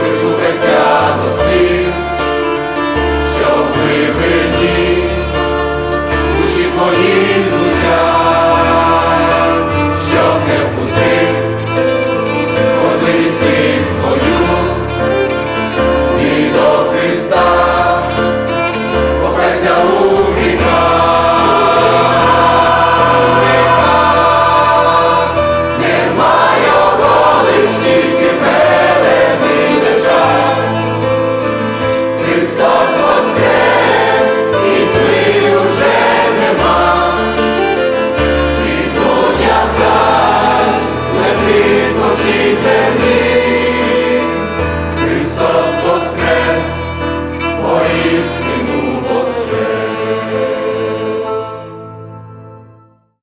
Прислухайся до слів, щоб ми вині. Christos.